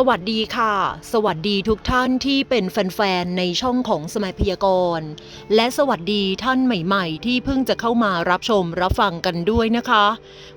สวัสดีค่ะ สวัสดีทุกท่านที่เป็นแฟนๆ ในช่องของสมัยพยากรณ์ และสวัสดีท่านใหม่ๆ ที่เพิ่งจะเข้ามารับชมรับฟังกันด้วยนะคะ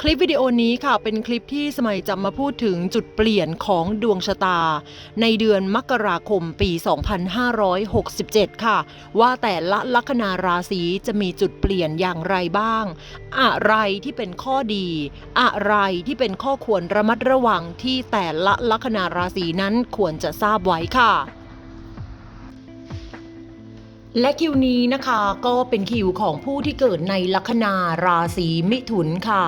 คลิปวิดีโอนี้ค่ะเป็นคลิปที่สมัยจะมาพูดถึงจุดเปลี่ยนของดวงชะตา ในเดือนมกราคมปี 2567 ค่ะ ว่าแต่ละลัคนาราศีจะมีจุดเปลี่ยนอย่างไรบ้าง อะไรที่เป็นข้อดี อะไรที่เป็นข้อควรระมัดระวังที่แต่ละลัคนาราศีนั้นควรจะทราบไว้ค่ะ และคิวนี้นะคะก็เป็นคิวของผู้ที่เกิดในลัคนาราศีมิถุนค่ะ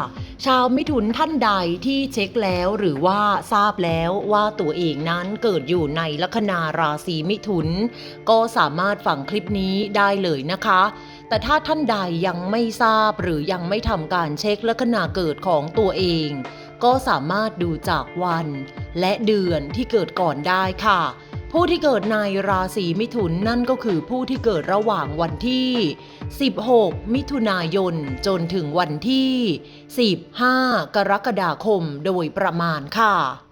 ชาวมิถุนท่านใดที่เช็คแล้วหรือว่าทราบแล้วว่าตัวเองนั้นเกิดอยู่ในลัคนาราศีมิถุน ก็สามารถฟังคลิปนี้ได้เลยนะคะแต่ถ้าท่านใดยังไม่ทราบหรือยังไม่ทำการเช็คลัคนาเกิดของตัวเอง ก็สามารถดูจากวันและเดือนที่เกิดก่อนได้ค่ะ ผู้ที่เกิดในราศีมิถุนนั่นก็คือผู้ที่เกิดระหว่างวันที่ 16 มิถุนายน จนถึงวันที่ 15 กรกฎาคมโดยประมาณค่ะ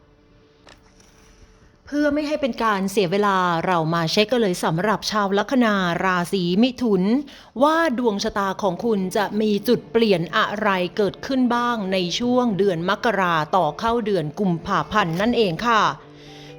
เพื่อไม่ให้เป็นการเสียเวลาเรามาเช็คกันเลยสำหรับชาวลัคนาราศีมิถุน ว่าดวงชะตาของคุณจะมีจุดเปลี่ยนอะไรเกิดขึ้นบ้างในช่วงเดือนมกราต่อเข้าเดือนกุมภาพันธ์นั่นเองค่ะ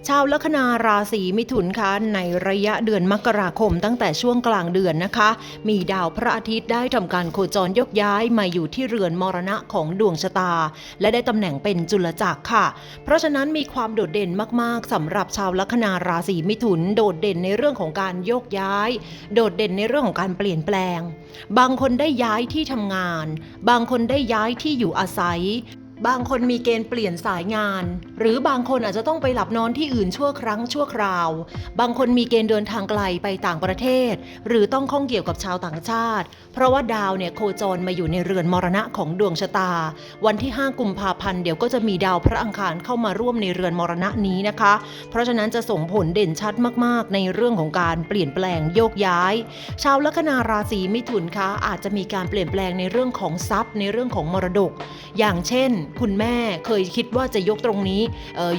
ชาวลัคนาราศีมิถุนคะในระยะเดือนมกราคมตั้งแต่ช่วงกลางเดือนนะคะ มีดาวพระอาทิตย์ได้ทำการโคจรยกย้ายมาอยู่ที่เรือนมรณะของดวงชะตา และได้ตำแหน่งเป็นจุลจักรค่ะ เพราะฉะนั้นมีความโดดเด่นมากๆสำหรับชาวลัคนาราศีมิถุน โดดเด่นในเรื่องของการโยกย้าย โดดเด่นในเรื่องของการเปลี่ยนแปลง บางคนได้ย้ายที่ทำงาน บางคนได้ย้ายที่อยู่อาศัย บางคนมีเกณฑ์เปลี่ยนสายงาน หรือบางคนอาจจะต้องไปหลับนอนที่อื่นชั่วครั้งชั่วคราว บางคนมีเกณฑ์เดินทางไกลไปต่างประเทศ หรือต้องข้องเกี่ยวกับชาวต่างชาติ เพราะว่าดาวเนี่ยโคจรมาอยู่ในเรือนมรณะของดวงชะตา วันที่ 5 กุมภาพันธ์เดี๋ยวก็จะมีดาวพระอังคารเข้ามาร่วมในเรือนมรณะนี้นะคะ เพราะฉะนั้นจะส่งผลเด่นชัดมากๆ ในเรื่องของการเปลี่ยนแปลงโยกย้าย ชาวลัคนาราศีมิถุนคะอาจจะมีการเปลี่ยนแปลงในเรื่องของทรัพย์ ในเรื่องของมรดก อย่างเช่นคุณแม่เคยคิดว่าจะยกตรงนี้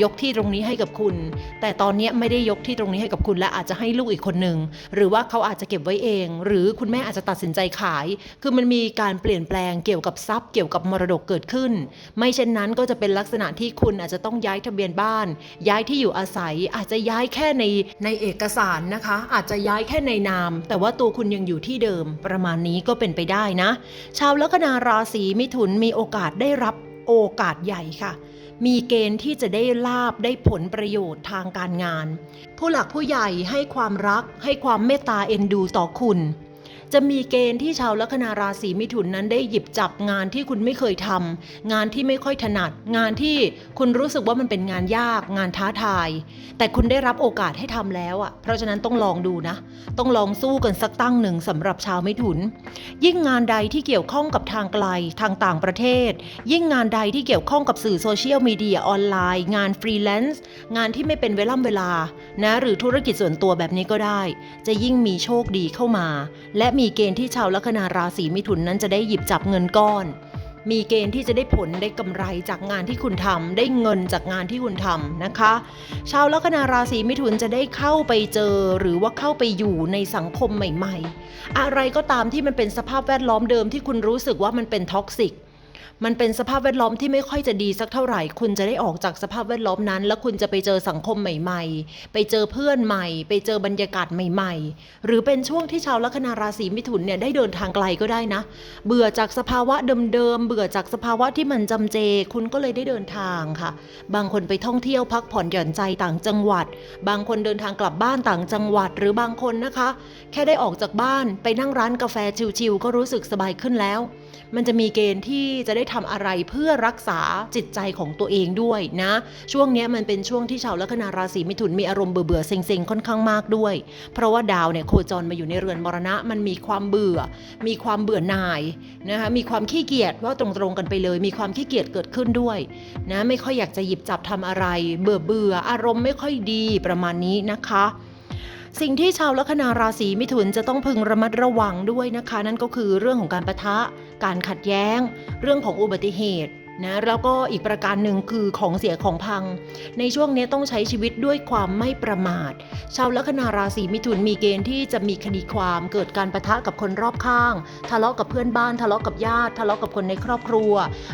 ยกที่ตรงนี้ให้กับคุณ แต่ตอนนี้ไม่ได้ยกที่ตรงนี้ให้กับคุณและอาจจะให้ลูกอีกคนหนึ่งหรือว่าเขาอาจจะเก็บไว้เอง หรือคุณแม่อาจจะตัดสินใจขาย คือมันมีการเปลี่ยนแปลงเกี่ยวกับทรัพย์เกี่ยวกับมรดกเกิดขึ้น ไม่เช่นนั้นก็จะเป็นลักษณะที่คุณอาจจะต้องย้ายทะเบียนบ้าน ย้ายที่อยู่อาศัยอาจจะย้ายแค่ในในเอกสารนะคะ อาจจะย้ายแค่ในนาม แต่ว่าตัวคุณยังอยู่ที่เดิมประมาณนี้ก็เป็นไปได้นะ ชาวลัคนาราศีมิถุนมีโอกาสได้รับ โอกาสใหญ่ค่ะ มีเกณฑ์ที่จะได้ลาบได้ผลประโยชน์ทางการงาน ผู้หลักผู้ใหญ่ให้ความรักให้ความเมตตาเอ็นดูต่อคุณ จะมีเกณฑ์ที่ชาวลัคนาราศีมิถุนนั้นได้หยิบจับงานที่คุณไม่เคยทำงานที่ไม่ค่อยถนัด งานที่คุณรู้สึกว่ามันเป็นงานยาก งานท้าทาย แต่คุณได้รับโอกาสให้ทำแล้วอะ เพราะฉะนั้นต้องลองดูนะ ต้องลองสู้กันสักตั้งหนึ่งสำหรับชาวมิถุน ยิ่งงานใดที่เกี่ยวข้องกับทางไกลทางต่างประเทศ ยิ่งงานใดที่เกี่ยวข้องกับสื่อโซเชียลมีเดียออนไลน์ งานฟรีแลนซ์งานที่ไม่เป็นเวล่ำเวลานะหรือธุรกิจส่วนตัวแบบนี้ก็ได้ จะยิ่งมีโชคดีเข้ามา และมีีเกณฑ์ที่ชาวลัคนาราศีมิถุนนั้นจะได้หยิบจับเงินก้อน มีเกณฑ์ที่จะได้ผลได้กำไรจากงานที่คุณทำได้เงินจากงานที่คุณทำนะคะ ชาวลัคนาราศีมิถุนจะได้เข้าไปเจอ หรือว่าเข้าไปอยู่ในสังคมใหม่ ๆ อะไรก็ตามที่มันเป็นสภาพแวดล้อมเดิมที่คุณรู้สึกว่ามันเป็นท็อกซิก มันเป็นสภาพแวดล้อมที่ไม่ค่อยจะดีสักเท่าไหร่ คุณจะได้ออกจากสภาพแวดล้อมนั้น แล้วคุณจะไปเจอสังคมใหม่ ๆ ไปเจอเพื่อนใหม่ ไปเจอบรรยากาศใหม่ ๆ หรือเป็นช่วงที่ชาวลัคนาราศีมิถุนเนี่ยได้เดินทางไกลก็ได้นะ เบื่อจากสภาวะเดิมๆเบื่อจากสภาวะที่มันจำเจ คุณก็เลยได้เดินทางค่ะ บางคนไปท่องเที่ยวพักผ่อนหย่อนใจต่างจังหวัด บางคนเดินทางกลับบ้านต่างจังหวัด หรือบางคนนะคะ แค่ได้ออกจากบ้านไปนั่งร้านกาแฟชิลๆก็รู้สึกสบายขึ้นแล้ว มันจะมีเกณฑ์ที่จะได้ทำอะไรเพื่อรักษาจิตใจของตัวเองด้วยนะ ช่วงนี้มันเป็นช่วงที่ชาวลัคนาราศีมิถุนมีอารมณ์เบื่อๆเซ็งๆค่อนข้างมากด้วย เพราะว่าดาวเนี่ยโคจรมาอยู่ในเรือนมรณะ มันมีความเบื่อ มีความเบื่อหน่ายนะคะมีความขี้เกียจว่าตรงๆกันไปเลย มีความขี้เกียจเกิดขึ้นด้วยนะไม่ค่อยอยากจะหยิบจับทำอะไร เบื่อเบื่ออารมณ์ไม่ค่อยดีประมาณนี้นะคะ สิ่งที่ชาวลัคนาราศีมิถุนจะต้องพึงระมัดระวังด้วยนะคะ นั่นก็คือเรื่องของการประทะ การขัดแย้ง เรื่องของอุบัติเหตุนะแล้วก็อีกประการหนึ่งคือของเสียของพัง ในช่วงนี้ต้องใช้ชีวิตด้วยความไม่ประมาท ชาวลัคนาราศีมิถุนมีเกณฑ์ที่จะมีคดีความเกิดการประทะกับคนรอบข้าง ทะเลาะกับเพื่อนบ้าน ทะเลาะกับญาติ ทะเลาะกับคนในครอบครัว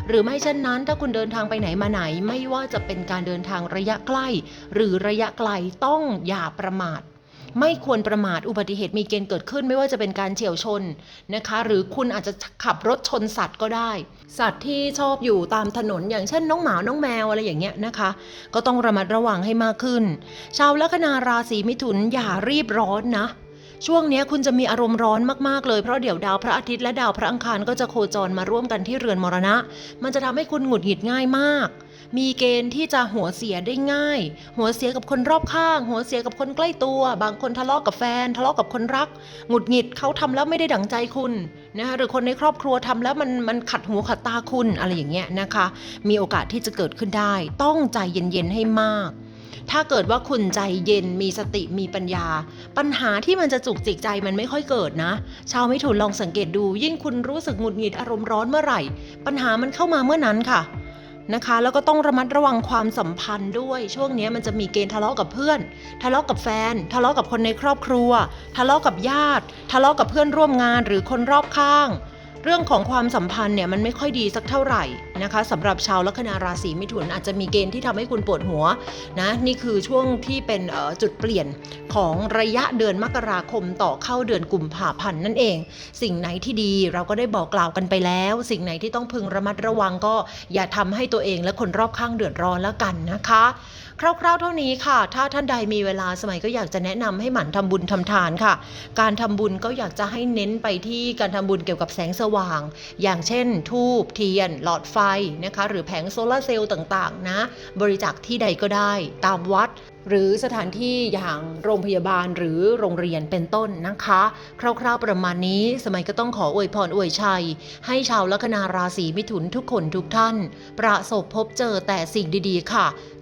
หรือไม่เช่นนั้น ถ้าคุณเดินทางไปไหนมาไหน ไม่ว่าจะเป็นการเดินทางระยะใกล้ หรือระยะไกลต้องอย่าประมาท ไม่ควรประมาทอุบัติเหตุมีเกณฑ์เกิดขึ้น ไม่ว่าจะเป็นการเฉียวชนนะคะ หรือคุณอาจจะขับรถชนสัตว์ก็ได้ สัตว์ที่ชอบอยู่ตามถนน อย่างเช่นน้องหมาน้องแมวอะไรอย่างเงี้ยนะคะ ก็ต้องระมัดระวังให้มากขึ้น ชาวลัคนาราศีมิถุนอย่ารีบร้อนนะช่วงนี้คุณจะมีอารมณ์ร้อนมากๆเลยเพราะเดี๋ยวดาวพระอาทิตย์และดาวพระอังคารก็จะโคจรมาร่วมกันที่เรือนมรณะ มันจะทำให้คุณหงุดหงิดง่ายมาก มีเกณฑ์ที่จะหัวเสียได้ง่าย หัวเสียกับคนรอบข้าง หัวเสียกับคนใกล้ตัว บางคนทะเลาะกับแฟน ทะเลาะกับคนรัก หงุดหงิดเขาทำแล้วไม่ได้ดั่งใจคุณนะคะหรือคนในครอบครัวทำแล้วมันมันขัดหูขัดตาคุณอะไรอย่างเงี้ยนะคะ มีโอกาสที่จะเกิดขึ้นได้ ต้องใจเย็นๆให้มากถ้าเกิดว่าคุณใจเย็นมีสติมีปัญญา ปัญหาที่มันจะจุกจิกใจมันไม่ค่อยเกิดนะ ชาวมิถุนลองสังเกตดู ยิ่งคุณรู้สึกหงุดหงิดอารมณ์ร้อนเมื่อไหร่ ปัญหามันเข้ามาเมื่อนั้นค่ะ นะคะ แล้วก็ต้องระมัดระวังความสัมพันธ์ด้วย ช่วงนี้มันจะมีเกณฑ์ทะเลาะกับเพื่อน ทะเลาะกับแฟน ทะเลาะกับคนในครอบครัว ทะเลาะกับญาติ ทะเลาะกับเพื่อนร่วมงานหรือคนรอบข้าง เรื่องของความสัมพันธ์เนี่ยมันไม่ค่อยดีสักเท่าไหร่นะคะสำหรับชาวลัคนาราศีมิถุนอาจจะมีเกณฑ์ที่ทำให้คุณปวดหัวนะนี่คือช่วงที่เป็นจุดเปลี่ยน ของระยะเดือนมกราคมต่อเข้าเดือนกุมภาพันธ์นั่นเอง สิ่งไหนที่ดีเราก็ได้บอกกล่าวกันไปแล้ว สิ่งไหนที่ต้องพึงระมัดระวังก็อย่าทำให้ตัวเองและคนรอบข้างเดือดร้อนแล้วกันนะคะ คร่าวๆเท่านี้ค่ะ ถ้าท่านใดมีเวลาสมัยก็อยากจะแนะนำให้หมั่นทำบุญทำทานค่ะ การทำบุญก็อยากจะให้เน้นไปที่การทำบุญเกี่ยวกับแสงสว่าง อย่างเช่น ทูบเทียน หลอดไฟนะคะ หรือแผงโซลาร์เซลล์ต่างๆ นะ บริจาคที่ใดก็ได้ ตามวัดหรือสถานที่อย่างโรงพยาบาลหรือโรงเรียนเป็นต้นนะคะ คร่าวๆประมาณนี้สมัยก็ต้องขออวยพรอวยชัย ให้ชาวลัคนาราศีมิถุนทุกคนทุกท่าน ประสบพบเจอแต่สิ่งดีๆค่ะ